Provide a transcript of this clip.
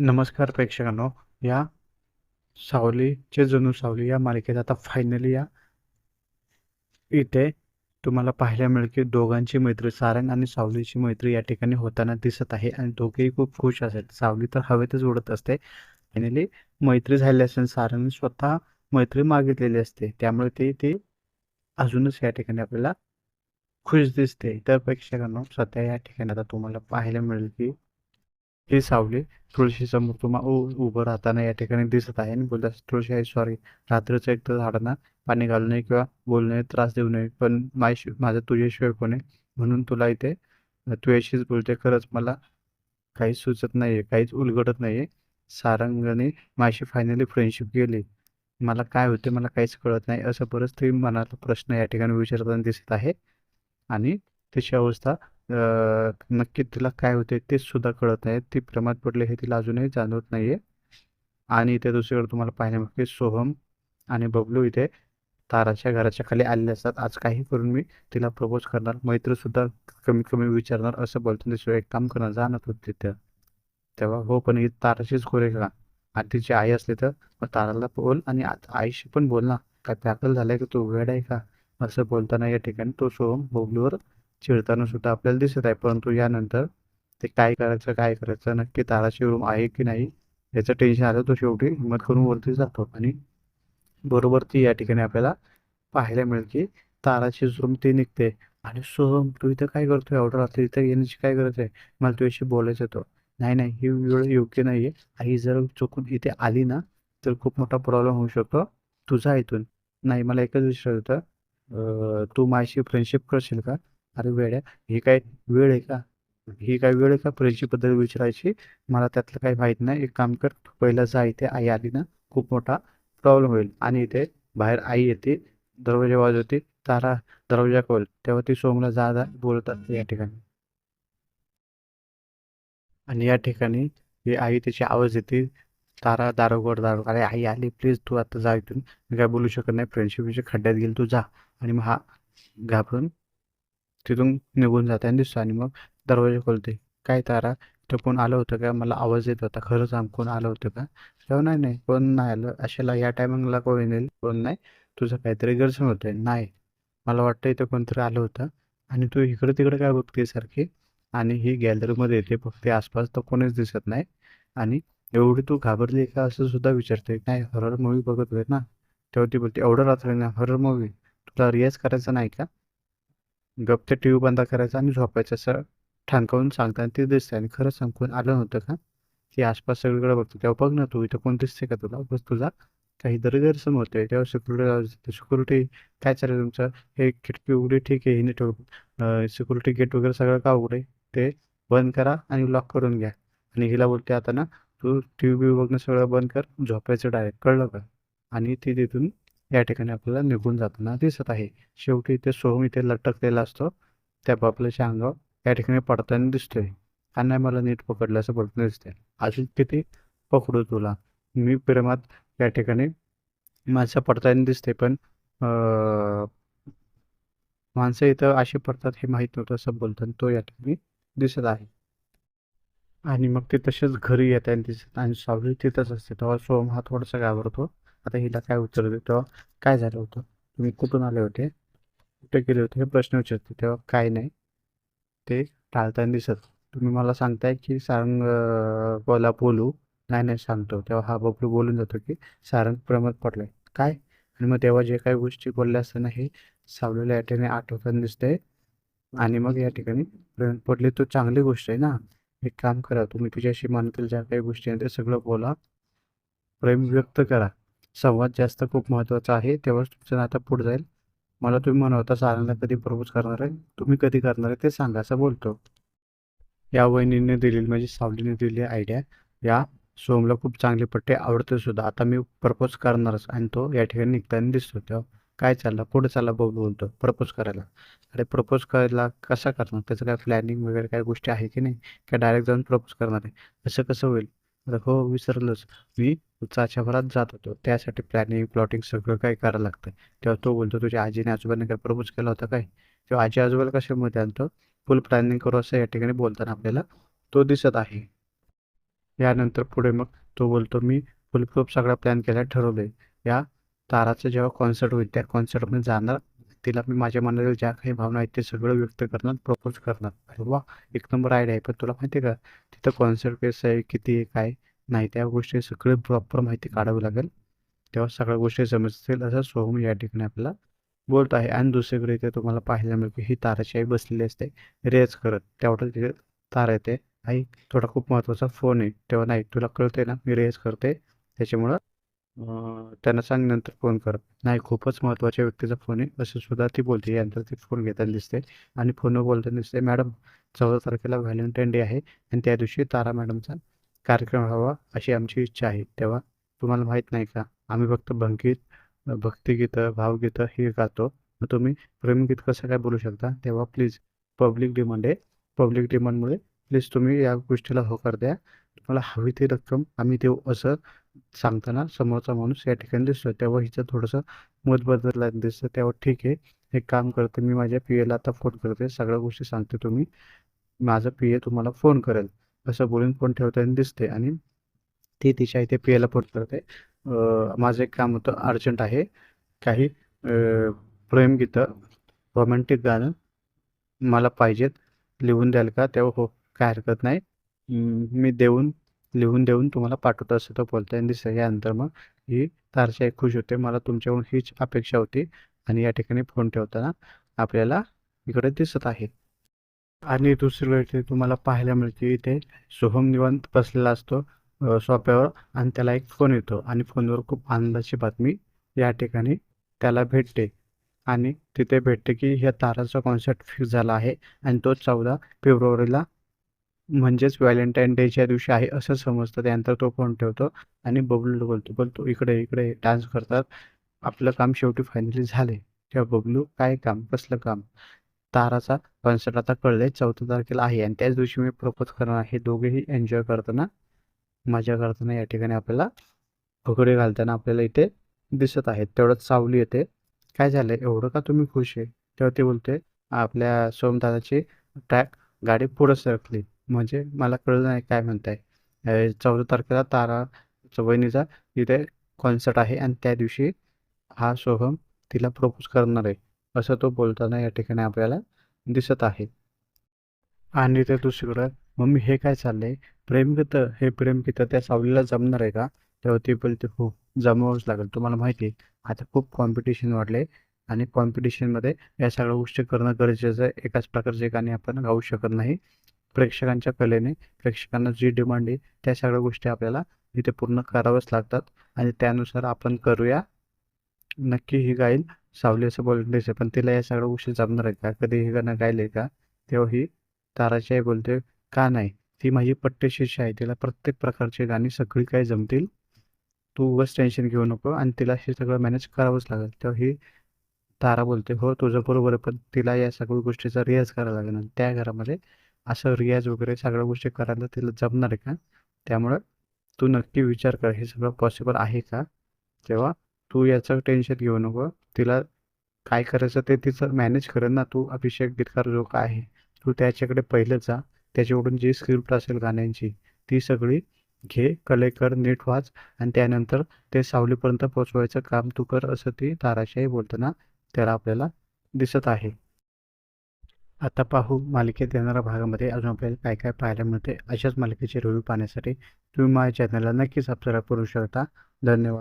नमस्कार प्रेक्षकांनो या सावलीचे जणू सावली या मालिकेत आता फायनली या. इथे तुम्हाला पाहायला मिळेल की दोघांची मैत्री सारंग आणि सावलीची मैत्री या ठिकाणी होताना दिसत आहे आणि दोघेही खूप खुश असतात सावली तर हवेतच उडत असते. फायनली मैत्री झाली असेल. सारंगने स्वतः मैत्री मागितलेली असते. त्यामुळे ते ते अजूनच या ठिकाणी आपल्याला खुश दिसते. तर प्रेक्षकांनो सध्या या ठिकाणी आता तुम्हाला पाहायला मिळेल की ही सावली तुळशीसमोर तुम्हा उ- उभं राहताना या ठिकाणी दिसत आहे. आणि बोलतात तुळशी आहे सॉरी रात्रीचं एक तर झाडांना पाणी घालू नये किंवा बोलू नये त्रास देऊ नये पण माझ्या माझं तुझ्याशिवाय कोण आहे? म्हणून तुला इथे तुझ्याशीच बोलते. खरंच मला काहीच सुचत नाही आहे काहीच उलगडत नाही आहे सारंगने माझी फायनली फ्रेंडशिप केली. मला काय होते मला काहीच कळत नाही. असं बरंच ते मनाला प्रश्न या ठिकाणी विचारताना दिसत आहे. आणि त्याची अवस्था नक्की तिला काय होते तेच सुद्धा कळत नाही. ती प्रेमात पडले हे तिला अजूनही जाणवत नाहीये. आणि इथे दुसरीकडे तुम्हाला पाहायला मिळते सोहम आणि बबलू इथे ताराच्या घराच्या खाली आलेले असतात. आज काही करून मी तिला प्रपोज करणार. मैत्री सुद्धा कमीत कमी विचारणार असं बोलतो दुसरं एक काम करणार. जाणत होते तिथं. तेव्हा हो पण ही ताराशीच खोरे का? आणि तिची आई असली तर मग ताराला बोल आणि आईशी पण बोल ना. काय पॅकल झालाय का? तो वेळ आहे का? असं बोलताना या ठिकाणी तो सोहम बबलूवर चिडताना सुद्धा आपल्याला दिसत आहे. परंतु यानंतर ते काय करायचं काय करायचं नक्की तारा रूम आहे की नाही याचं टेन्शन आलं तो शेवटी हिंमत करून वरती जातो. आणि बरोबर ती या ठिकाणी आपल्याला पाहायला मिळेल की तारा रूम ती निघते. आणि सोहम तू इथं काय करतोय? ऑर्डर रात्री इथं येण्याची काय गरज आहे? मला तुझ्याशी बोलायचं होतं. नाही नाही ही वेळ योग्य नाही आहे आई जर चुकून इथे आली ना तर खूप मोठा प्रॉब्लेम होऊ शकतो तुझा इथून. नाही मला एकच विचारायचं होतं. तू माझी फ्रेंडशिप करशील का? अरे वेड्या ही काय वेळ आहे का? ही काय वेळ आहे का परीक्षेबद्दल बद्दल विचारायची? मला त्यातलं काही माहीत नाही. एक काम कर तू पहिला जा इथे. आई आली ना खूप मोठा प्रॉब्लेम होईल. आणि इथे बाहेर आई येते दरवाजा वाजवते तारा दरवाजा खोल. तेव्हा ती सोमला जा जा बोलतात या ठिकाणी. आणि या ठिकाणी ही आई त्याची आवाज येते. तारा दारोगड दारो अरे आई आली प्लीज तू आता जा इथून. मी काय बोलू शकत नाही. फ्रेंडशिपच्या खड्ड्यात गेली तू जा. आणि मग हा घाबरून तिथून निघून जाते आणि दिसतो आणि मग दरवाजा खोलते. काय तारा? तर कोण आलं होतं का? मला आवाज येत होता. खरं आम कोण आलं होतं का? तेव्हा नाही नाही कोण नाही आलं. अशाला या टायमिंगला कोण येईल कोण नाही. तुझं काहीतरी गरजण होतंय. नाही. मला वाटतं इथं कोणतरी आलं होतं. आणि तू इकडं तिकडे काय बघते सारखी? आणि ही गॅलरीमध्ये येते बघते आसपास तर कोणीच दिसत नाही. आणि एवढी तू घाबरली का असं सुद्धा विचारते नाही हॉरर मूवी बघत होय ना. तेव्हा ती बोलते एवढं रात्र ना हॉरर मूवी तुला रियाज करायचा नाही का? गप ते टी व्ही बंद करायचा आणि झोपायचं असं ठणकावून सांगताना ते दिसते आणि खरंच सांगून आलं नव्हतं का? ती आसपास सगळीकडे बघतो. तेव्हा बघ ना तू इथं कोण दिसते का तुला? बस तुझा काही गैरसम होते तेव्हा सिक्युरिटी सिक्युरिटी काय चालेल तुमचं? हे खिडकी उघडी ठीक आहे. हिने ठेव सिक्युरिटी गेट वगैरे सगळं का उघडे ते बंद करा आणि लॉक करून घ्या. आणि हिला बोलते आता ना तू टी व्ही बघणं सगळं बंद कर. झोपायचं डायरेक्ट कळलं का? आणि ती तिथून या ठिकाणी आपल्याला निघून जाताना दिसत आहे. शेवटी इथे सोहम इथे लटकलेला असतो. त्या बापल्याच्या अंगावर या ठिकाणी पडताना दिसतोय. आणि मला नीट पकडलं असं पडताना दिसतंय. अजून किती पकडू तुला. मी प्रेमात या ठिकाणी माणसं पडताना दिसते पण माणसं इथं अशी पडतात हे माहीत नव्हतं असं बोलताना तो या ठिकाणी दिसत आहे. आणि मग ते तसेच घरी येत दिसत आणि सावली तिथंच असते. तेव्हा सोहम हा थोडासा घाबरतो. आता हिला काय उत्तर देतो? तेव्हा काय झालं होतं? तुम्ही कुठून आले होते? कुठे गेले होते? हे प्रश्न विचारते. तेव्हा काय नाही. ते टाळताना दिसत. तुम्ही मला सांगताय की सारंग बोला बोलू नाही नाही सांगतो. तेव्हा हा बबलू बोलून जातो की सारंग प्रेमात पडलाय काय? आणि मग तेव्हा जे काही गोष्टी बोलल्या असताना हे सावलेल्या या ठिकाणी आठवताना दिसतंय आणि मग या ठिकाणी प्रेम पडली तो चांगली गोष्ट आहे ना. एक काम करा. तुम्ही तुझ्याशी मनातील ज्या काही गोष्टी आहेत ते सगळं बोला. प्रेम व्यक्त करा. संवाद जास्त खूप महत्त्वाचा आहे तेव्हाच तुमचं नातं पुढे जाईल. मला तुम्ही म्हणवता सारांना कधी प्रपोज करणार आहे तुम्ही कधी करणार आहे ते सांगा असं बोलतो. या वहिनीने दिलेली म्हणजे सावलीने दिलेली आयडिया या सोमला खूप चांगली पट्टे आवडते सुद्धा. आता मी प्रपोज करणारच आणि तो या ठिकाणी निघताना दिसतो. तेव्हा काय चाललं पुढे चालला बघ बोलतो प्रपोज करायला. अरे प्रपोज करायला कसा करणार? त्याचं काय प्लॅनिंग वगैरे काय गोष्टी आहे की नाही? का डायरेक्ट जाऊन प्रपोज करणार आहे? असं कसं होईल? हो विसरलोच. मी चाच्याभरात जात होतो. त्यासाठी प्लॅनिंग प्लॉटिंग सगळं काही करायला लागतं. तेव्हा तो बोलतो तुझ्या आजीने आजोबांनी काय प्रपोज केला होता काय? तेव्हा आजी आजोबाला कशामध्ये आणतो? फुल प्लॅनिंग करू असं या ठिकाणी बोलताना आपल्याला तो दिसत आहे. यानंतर पुढे मग तो बोलतो मी फुल प्रूफ सगळा प्लॅन केला ठरवलंय. या ताराचं जेव्हा कॉन्सर्ट होईल त्या कॉन्सर्टमध्ये जाणार तिला मी माझ्या मनातील ज्या काही भावना आहेत ते सगळं व्यक्त करणार प्रपोज करणार. अरे वा एक नंबर आयडिया आहे पण तुला माहिती आहे का तिथं कॉन्सर्ट कसं आहे किती आहे काय नाही त्या गोष्टी सगळे प्रॉपर माहिती काढावी लागेल. तेव्हा सगळ्या गोष्टी समजतील असं सोहम या ठिकाणी आपल्याला बोलत आहे. आणि दुसरीकडे इथे तुम्हाला पाहायला मिळेल की ही ताराची आई बसलेली असते. रेज करत तेवढं तिथे तारा येते. आई थोडा खूप महत्त्वाचा फोन आहे. तेव्हा नाही तुला कळते ना मी रेज करते. त्याच्यामुळं त्यांना सांग नंतर फोन कर. नाही खूपच महत्त्वाच्या व्यक्तीचा फोन आहे. असं सुद्धा ती बोलते. यानंतर ती फोन घेताना दिसते. आणि फोनवर बोलताना दिसते मॅडम चौदा तारखेला व्हॅलेंटाईन डे आहे आणि त्या दिवशी तारा मॅडमचा कार्यक्रम व्हावा अशी आमची इच्छा आहे. तेव्हा तुम्हाला माहीत नाही का? आम्ही फक्त भंगीत भक्तिगीतं भावगीतं हे गातो. मग तुम्ही प्रेमगीत कसं काय बोलू शकता? तेव्हा प्लीज पब्लिक डिमांड आहे. पब्लिक डिमांडमुळे प्लीज तुम्ही या गोष्टीला होकार द्या. तुम्हाला हवी ती रक्कम आम्ही देऊ. असं सांगताना समोरचा माणूस या ठिकाणी दिसतो तेव्हा हिचं थोडंसं मत बदललं दिसतं. तेव्हा ठीक आहे एक काम करते मी माझ्या पी एला आता फोन करते. सगळ्या गोष्टी सांगते तुम्ही. माझा पी ए तुम्हाला फोन करेल. असं बोलून फोन ठेवताना दिसते आणि ती तिच्या इथे पी एला फोन करते. माझं एक काम होतं अर्जंट आहे. काही प्रेमगीतं रोमॅन्टिक गाणं मला पाहिजेत. लिहून द्याल का? तेव्हा हो काय हरकत नाही. मी देऊन लिहून देऊन तुम्हाला पाठवत असं तो बोलतो आणि दिसतं यानंतर मग ही तारशाही खुश होते. मला तुमच्याकडून हीच अपेक्षा होती आणि या ठिकाणी फोन ठेवताना आपल्याला इकडे दिसत आहे. आणि दुसरी इथे तुम्हाला पाहायला मिळते इथे सोहम निवांत बसलेला असतो सोप्यावर आणि त्याला एक फोन येतो आणि फोनवर खूप आनंदाची बातमी या ठिकाणी त्याला भेटते. आणि तिथे भेटते की ह्या ताराचा कॉन्सर्ट फिक्स झाला आहे आणि तो चौदा फेब्रुवारीला म्हणजेच व्हॅलेंटाईन डेच्या दिवशी आहे असं समजतं. त्यानंतर तो फोन ठेवतो आणि बबलूला बोलतो बोलतो इकडे इकडे डान्स करतात. आपलं काम शेवटी फायनली झाले तेव्हा बबलू काय काम? कसलं काम? ताराचा कॉन्सर्ट आता कळलंय चौथ्या तारखेला आहे. आणि त्याच दिवशी मी प्रपोज करणार हे दोघेही एन्जॉय करताना मजा करताना या ठिकाणी आपल्याला फुगडी घालताना आपल्याला इथे दिसत आहेत. तेवढंच सावली येते. काय झालंय? एवढं का तुम्ही खुश आहे? तेव्हा ते बोलते आपल्या सोमदादाची ट्रॅक गाडी पुढं सरकली. म्हणजे मला कळलं नाही काय म्हणताय. चौदा तारखेला तारा वहिनीचा इथे कॉन्सर्ट आहे आणि त्या दिवशी हा सोहम तिला प्रपोज करणार आहे. असं तो बोलताना या ठिकाणी आपल्याला दिसत आहे. आणि ते दुसरीकडं मम्मी हे काय चाललंय? प्रेमगीतं हे प्रेमगीतं त्या सावलीला जमणार आहे का? तेव्हा ती बोलते हो जमावंच लागेल तुम्हाला माहिती आहे. आता खूप कॉम्पिटिशन वाढले आणि कॉम्पिटिशनमध्ये या सगळ्या गोष्टी करणं गरजेचं आहे. एकाच प्रकारचे गाणे आपण गाऊ शकत नाही. प्रेक्षकांच्या कलेने प्रेक्षकांना जी डिमांड आहे त्या सगळ्या गोष्टी आपल्याला इथे पूर्ण कराव्याच लागतात. आणि त्यानुसार आपण करूया. नक्की ही गाईल सावली असं बोलून दिसे पण तिला या सगळ्या गोष्टी जमणार आहेत का? कधी हे गाणं गायले का? तेव्हा ही ताराची आई बोलते का नाही? ती माझी पट्टेशिष्य आहे. तिला प्रत्येक प्रकारची गाणी सगळी काही जमतील. तू उगाच टेन्शन घेऊ नको आणि तिला हे सगळं मॅनेज करावंच लागेल. तेव्हा ही तारा बोलते हो तुझं बरोबर आहे पण तिला या सगळ्या गोष्टीचा रियाज करावा लागेल आणि त्या घरामध्ये असं रियाज वगैरे सगळ्या गोष्टी करायला तिला जमणार आहे का? त्यामुळं तू नक्की विचार कर हे सगळं पॉसिबल आहे का? तेव्हा तू याचं टेन्शन घेऊ नको. तिला काय करायचं ते तिचं मॅनेज करेल ना. तू अभिषेक गीतकार जो काय आहे तू त्याच्याकडे पहिलं जा. त्याच्याकडून जी स्क्रिप्ट असेल गाण्यांची ती सगळी घे कले कर नीट वाच आणि त्यानंतर ते सावलीपर्यंत पोचवायचं काम तू कर असं ती ताराशाही बोलताना त्याला आपल्याला दिसत आहे. आता पाहू मालिकेत येणाऱ्या भागामध्ये अजून आपल्याला काय काय पाहायला मिळते. अशाच मालिकेचे रिव्ह्यू पाहण्यासाठी तुम्ही माझ्या चॅनलला नक्की सबस्क्राईब करू शकता. धन्यवाद.